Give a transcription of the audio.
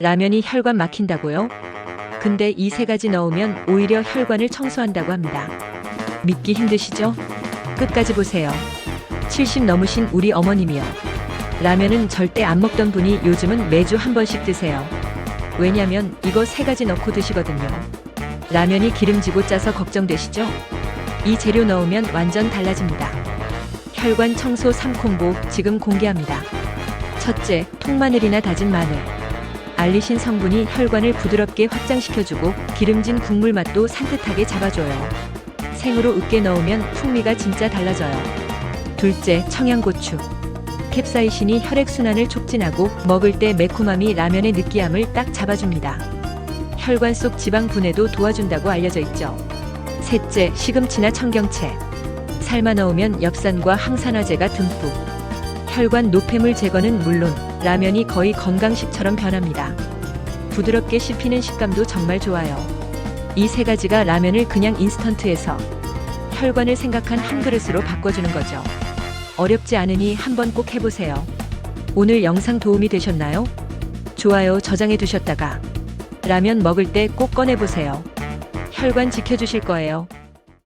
라면이 혈관 막힌다고요? 근데 이 세 가지 넣으면 오히려 혈관을 청소한다고 합니다. 믿기 힘드시죠? 끝까지 보세요. 70 넘으신 우리 어머님이요. 라면은 절대 안 먹던 분이 요즘은 매주 한 번씩 드세요. 왜냐면 이거 세 가지 넣고 드시거든요. 라면이 기름지고 짜서 걱정되시죠? 이 재료 넣으면 완전 달라집니다. 혈관 청소 3콤보 지금 공개합니다. 첫째, 통마늘이나 다진 마늘. 알리신 성분이 혈관을 부드럽게 확장시켜주고 기름진 국물 맛도 산뜻하게 잡아줘요. 생으로 으깨 넣으면 풍미가 진짜 달라져요. 둘째, 청양고추. 캡사이신이 혈액순환을 촉진하고 먹을 때 매콤함이 라면의 느끼함을 딱 잡아줍니다. 혈관 속 지방 분해도 도와준다고 알려져 있죠. 셋째, 시금치나 청경채. 삶아 넣으면 엽산과 항산화제가 듬뿍. 혈관 노폐물 제거는 물론 라면이 거의 건강식처럼 변합니다. 부드럽게 씹히는 식감도 정말 좋아요. 이 세 가지가 라면을 그냥 인스턴트에서 혈관을 생각한 한 그릇으로 바꿔주는 거죠. 어렵지 않으니 한번 꼭 해보세요. 오늘 영상 도움이 되셨나요? 좋아요 저장해 두셨다가 라면 먹을 때 꼭 꺼내보세요. 혈관 지켜주실 거예요.